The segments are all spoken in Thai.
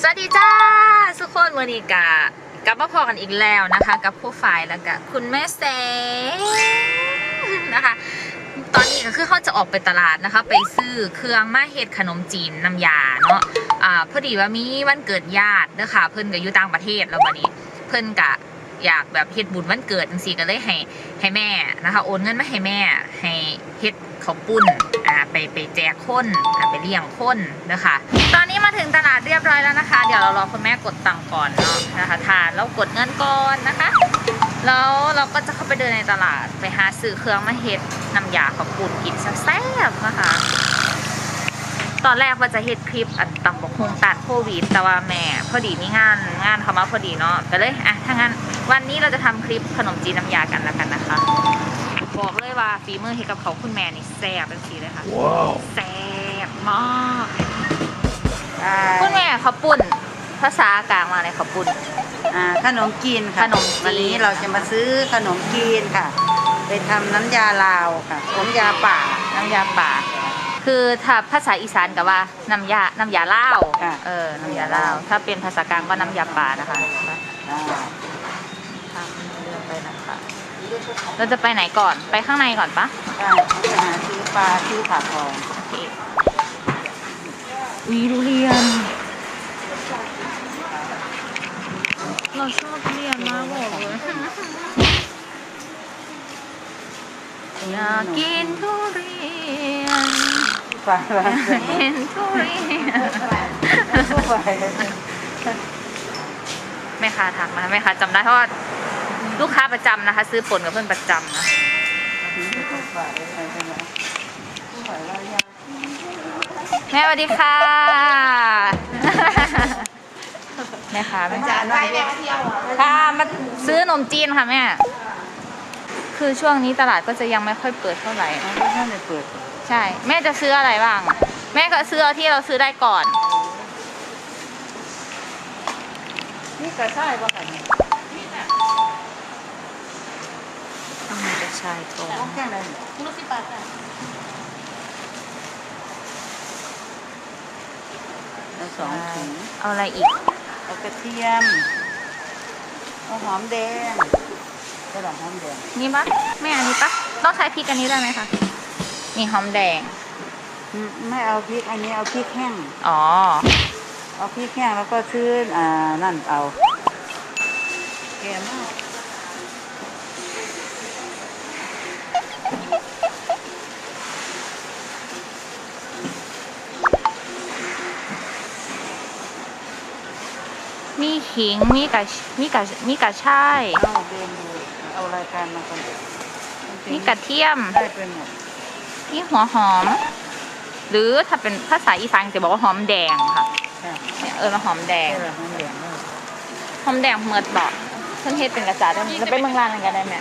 สวัสดีจ้าทุกคนวันนี้กะกลับมาพอกันอีกแล้วนะคะ กับผู้ฝ่ายแล้วก็คุณแม่แสงนะคะ ตอนนี้ก็คือเขาจะออกไปตลาดนะคะ ไปซื้อเครื่องมาเฮ็ดขนมจีนน้ำยาเนาะอ่าพอดีว่ามีวันเกิดญาติเด้อค่ะ เพิ่นก็อยู่ต่างประเทศแล้ววันนี้ เพิ่นกะอยากแบบเฮ็ดบุญวันเกิดจังซี่ก็เลยให้ให้แม่นะคะ โอนเงินมาให้แม่ให้เฮ็ดข้าวปุ้น อ่าไปไปแจกคนอ่าไปเลี้ยงคนนะคะตอนนี้มาถึงตลาดเรียบร้อยแล้วนะคะ เดี๋ยวเรารอคุณแม่กดตังก่อนเนาะนะคะทานแล้วกดเงินก่อนนะคะแล้วเราก็จะเข้าไปเดินในตลาดไปหาซื้อเครื่องมาเฮ็ดน้ำยาข้าวปุ้นกินแซ่บๆนะคะ ตอนแรกว่าจะเฮ็ดคลิปอันตำบกฮงตัดโควิดแต่ว่าแม่พอดีมีงานงานเขามาพอดีเนาะก็เลยอะถ้างั้นวันนี้เราจะทำคลิปขนมจีนน้ำยากันแล้วกันนะคะ บอกเลยว่าฝีมือเฮ็ดกับเขาวคุณแม่นี่แซ่บเป็นสีเลยค่ะว้าวแซ่บมากอ่าคุณแม่ข้าวปุ้นภาษากลางมาเลยข้าวปุ้นอ่าขนมจีนค่ะขนมจีน วันนี้เราจะมาซื้อขนมจีนค่ะ ไปทำน้ำยาลาวค่ะน้ำยาป่า น้ำยาป่า คือถ้าภาษาอีสานกับว่าน้ำยาน้ำยาล่าวค่ะ เออน้ำยาล่าวถ้าเป็นภาษากลางก็น้ำยาป่านะคะ อ่าทางเดินไปนะคะ เราจะไปไหนก่อน ไปข้างในก่อนปะก็ไปหาซื้อปลาซื้อผักทองโอเควีทุเรียน เราชอบทุเรียนมากบอกเลยอยากกินทุเรียนปลาปลาเห็นทุเรียนแม่ค้าทักนะคะแม่ค้าจำได้เพราะว่า ลูกค้าประจำนะคะ ซื้อผลกับเพื่อนประจำนะแม่สวัสดีค่ะ แม่ค้าแม่ค้าค่ะมาซื้อขนมจีนค่ะแม่ คือช่วงนี้ตลาดก็จะยังไม่ค่อยเปิดเท่าไหร่ไม่ใช่เลยเปิด ใช่ แม่จะซื้ออะไรบ้าง แม่ก็ซื้อเอาที่เราซื้อได้ก่อน นี่กระชายป่ะค่ะ นี่ต้องมีกระชายตรงต้องแค่ไหนแล้วสองถุงเอาอะไรอีก เอากระเทียมเอาหอมแดงกระดาษหอมแดงนี่ปะแม่อันนี้ปะต้องใช้พริกอันนี้ได้ไหมคะนี่หอมแดง อืมไม่เอาพริกอันนี้เอาพริกแห้ง อ๋อ เอาพริกแห้งแล้วก็ซื้ออ่านั่นเอาแกมาก มี ขิงมีกระมีกระมีกระชายเอาเดินดูเอารายการมาคนมีกระเทียมได้ไปหมดมีหัวหอม หรือถ้าเป็นภาษาอีสานจะบอกว่าหอมแดงค่ะค่ะเนี่ยเออมาหอมแดงกระดาษหอมแดงเลยหอมแดงเมิดบอกเพิ่งเฮ็ดเป็นกระจาดแล้วจะไปเมืองลานกันได้ไหม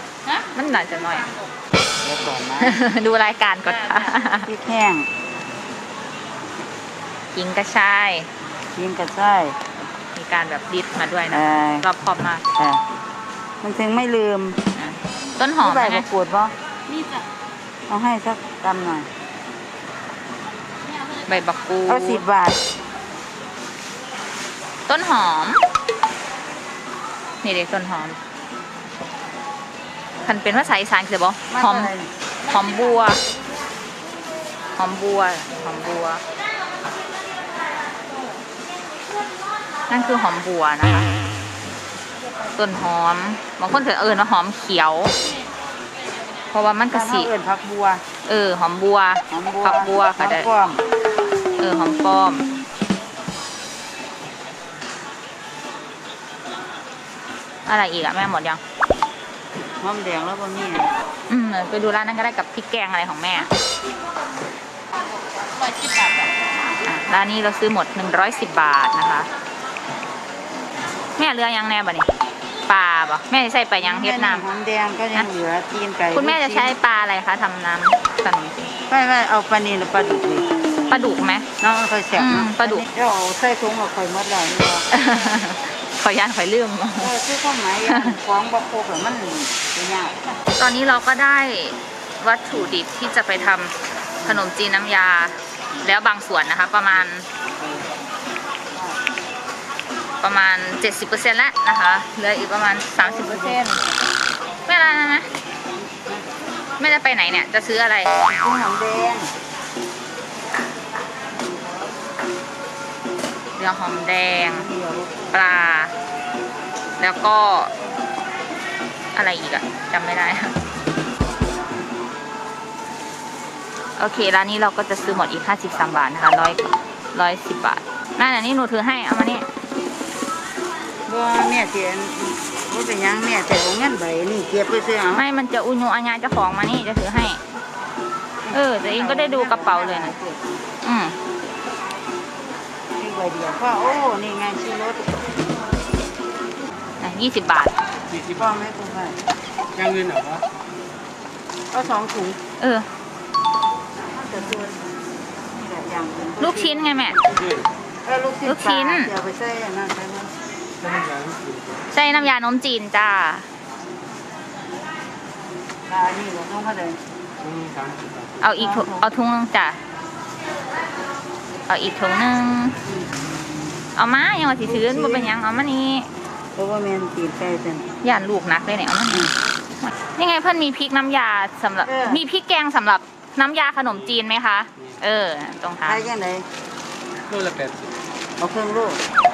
มันหน่อยจะหน่อยเดี๋ยวก่อนนะดูรายการก่อนค่ะพริกแห้งขิงกระชายกินกระชายมี การแบบดิดมาด้วยนะเอ่อรอบคอบมากค่ะมันถึงไม่ลืมต้นหอมใบนะมะกรูดป่ะนี่จ้ะเอาให้สักกำหน่อย ใบบักกูดเอาสิบบาท ต้นหอม นี่เด็กต้นหอมคันเป็นภาษาอีสานคือบอกหอมาเท่าไหร่หอมบัว หอมบัว หอมบัว นั่นคือหอมบัวนะคะ ต้นหอมบางคนเถอะเอิญว่าหอมเขียว เพราะว่ามันกระบ้านสีเฮาเอิ้นผักบัว เออ หอมบัวหอมบัวผักบัวก็ได้หอมป้อมเออหอมป้อมอะไรอีกอะแม่หมดยังหอมแดงแล้วก็มีอืมไปดูร้านนั้นก็ได้กับพริกแกงอะไรของแม่อะร้านนี้เราซื้อหมด 110 บาทนะคะ แม่เรือยังแน่บ่นี่ปลาบ่แม่จะใส่ไปลายังเฮ็ดน้หอมแดงก็ยังเหลือตีนไก่ำคุณแม่จะใช้ปลาอะไรคะทำน้ำขนมจีนไม่ไม่เอาปลานีหรือปลาดุกดีปลาดุกไหมน้องค่อยแสบอืมเนาะปลาดุกเดี๋ยวเอาใส่ถุงเราค่อยหมดแล้วนี่ว่าขอย่านขอยลืมเออซื้อข้าวหมายอย่างของบ่โคกอะมันสิยากตอนนี้เราก็ได้วัตถุดิบที่จะไปทำขนมจีนน้ำยา แล้วบางส่วนนะคะ ประมาณ ประมาณ 70%แล้วนะคะ เหลืออีกประมาณ 30%ไม่อะไรนะนะไม่ได้ไปไหนเนี่ย จะซื้ออะไรกุ้งหอมแดงเรือหอมแดงเขียวปลา แล้วก็ อะไรอีกอะจำไม่ได้ โอเค ร้านนี้เราก็จะซื้อหมดอีก 53 บาทนะคะร้อยร้อยสิบบาทนั่นอันนี้หนูถือให้ เอามานี่ บ่แม่เสียนบ่เป็นหยังแม่แต่เอาเงินใบนี่เก็บไปซื้อเอาไม่มันจะอุญุอัญญาเจ้าของมานี่จะถือให้ เออแต่เองก็ได้ดูกระเป๋าเลยนะ อืมซื้อใบเดียวพ่อโอ้นี่ไงซื้อรถยี่สิบบาท สี่สิบพ่อไม่คุ้มไปยังเงินเหรอวะก็สองถุงเออแต่ตัวนี่แหละอย่างอื่นลูกชิ้นไงแม่ด้วยเออลูกชิ้นลูกชิ้น ปลาเดี๋ยวไปใส่อันนั่นใส่นั่นถ้าไม่ยังกิน ใส่น้ำยานมจีนจ้าปลานี่บ่ต้องเขาเลยต้องสามสิบบาทเอาอีกถุงเอาถุงนึงจ้ะเอาอีกถุงนึงเอามายังว่าสิซื้อบ่เป็นหยังเอามานี่เพราะว่าแม่นตีนไก่จังย่านลูกนักเลยเนี่ยเอามานี่นี่ไงเพื่อนมีพริกน้ำยาสำหรับเออมีพริกแกงสำหรับน้ำยาขนมจีนไหมคะ เออ ตรงท้าใครยยังไงโลละแปดสิบเอาเครื่องลูกเดี๋ยวปลา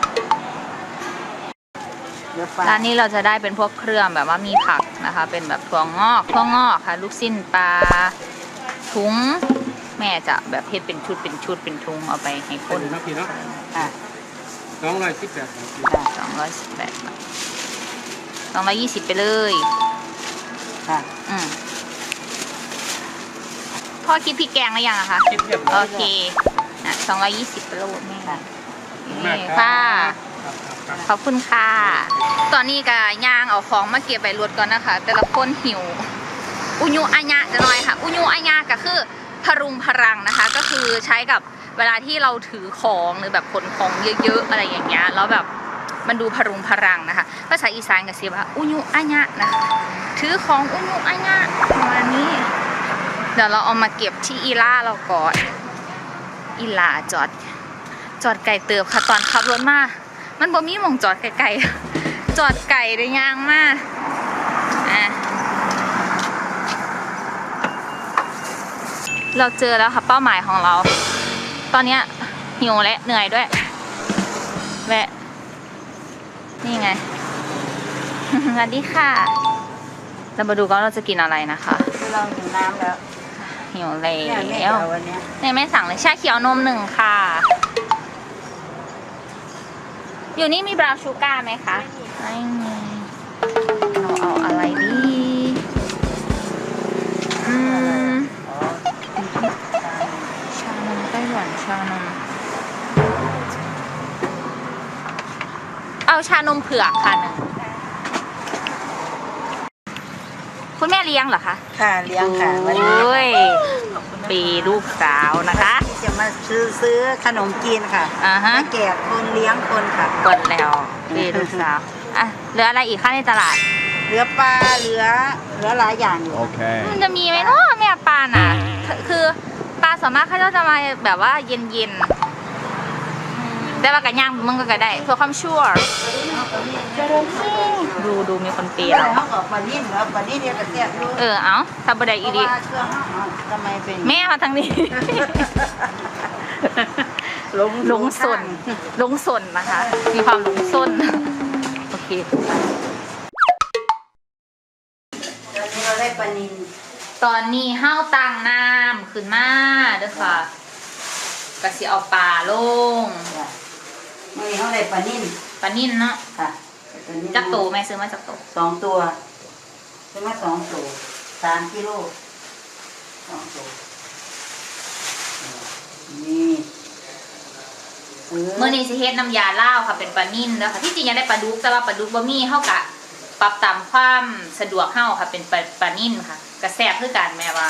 ร้านนี้เราจะได้เป็นพวกเครื่องแบบว่ามีผักนะคะ เป็นแบบถั่วงอกถั่วงอกค่ะ ลูกสิ้นปลาถุงแม่จะแบบเฮ็ดเป็นชุดเป็นชุดเป็นถุงเอาไปให้คคนนเนาะพี่เนาะอะน้องร้อยสิบแปดบาทค่ะสองร้อยสิบแปดบาทสองร้อยยี่สิบไปเลยค่ะอืมพ่อคิดพริกแกงหรือยังอะคะคิดเรียบร้โออยเคอะสองร้อยยี่สิบไปโลดแม่ค่ะมากนี่รับค่ะครับครับ ขอบคุณค่ะ ตอนนี้ก็ย่างเอาของมาเก็บไปรวดก่อนนะคะ แต่ละคนหิว อุญุอัญญะจะหน้อยค่ะ อุญุอัญญะก็คือพรุงพรังนะคะ ก็คือใช้กับเวลาที่เราถือของหรือแบบขนของเยอะๆอะไรอย่างเงี้ยแล้วแบบมันดูพรุงพรังนะคะภาษาอีสานก็เสียว่าอุญุอัญญะนะคะถือของอุญุอัญญะประมาณนี้ เดี๋ยวเราเอามาเก็บที่อีล่าเราก่อนอีล่าจอด จอดไก่เติบค่ะตอนขับรถมา มันบ่มีหมองจอดไกลๆจอดไก่ได้ยางมากอะเราเจอแล้วค่ะเป้าหมายของเรา ตอนเนี้ยหิวและเหนื่อยด้วยแวะนี่ไงสวัสดีค่ะ เรามาดูกันว่าเราจะกินอะไรนะคะคือเราถึงน้ำแล้วหิวแล้เนี่ยแม่วเอาวันเนี้ยเนี่ยไม่สั่งเลยชาเขียวนมหนึ่งค่ะ อยู่นี่มีบราวน์ชูการ์ไหมคะ ไม่มีเราเอาอะไรดีอืมอ๋อชานมไต้หวันชานม เอาชานมเผือกค่ะหนึ่งคุณแม่เลี้ยงเหรอคะ ค่ะเลี้ยงค่ะวันโอนี้้ยปีลูกสาวนะคะที่จะ มาซื้อซื้อขนมจีนค่ะอ่าฮะ มาแจกคนเลี้ยงคนค่ะ กดแล้วปีลูกสาวอะเหลืออะไรอีกคะในตลาด เหลือปลาเหลือเหลือหลายอย่างอยู่ Okay. มันจะมีไหมเนาะแม่ปลาน่ะคือปลาส่วนมากเขาจะมาแบบว่าเย็นๆได้ว่ากันย่างมึงก็ก็ได้เพื่อความชั่วร์ ดูดูมีคนปีเดี๋ยวเราเขาบอกปลานิ่มแล้วปลานิ่มเนี่ยกระเทียมอยู่เออเอาถ้าบไดเพอีราะดีว่าเครื่องเขาเอาทำไมเป็นอย่างนี้แม่มาทางนี้หลงหลงสนหลงสนนะคะ มีความหลงสนโอเคตอนนี้เราได้ปลานินตอนนี้ห้าวตังน้ำขึ้นมาเด้อค่ะกะสิเอาปลาลงค่ะเมื่อนี้เขาได้ปลานิ่ม ปลานิ่นเนาะค่ะปลานิ่มจักโตแม่ซื้อมาจักโตสองตัวใช่ไหมสองตัวสามกิโลสองตัวนี่เออเมื่อนี้สิเฮ็ดน้ำยาล่าวค่ะเป็นปลานิ่นแล้วค่ะที่จริงอยากได้ปลาดุกแต่ว่าปลาดุกบ่มีเฮากะปรับตามความสะดวกเฮาค่ะเป็นปลาปลานิ่นค่ะกระแซบคือกันแม่ว่า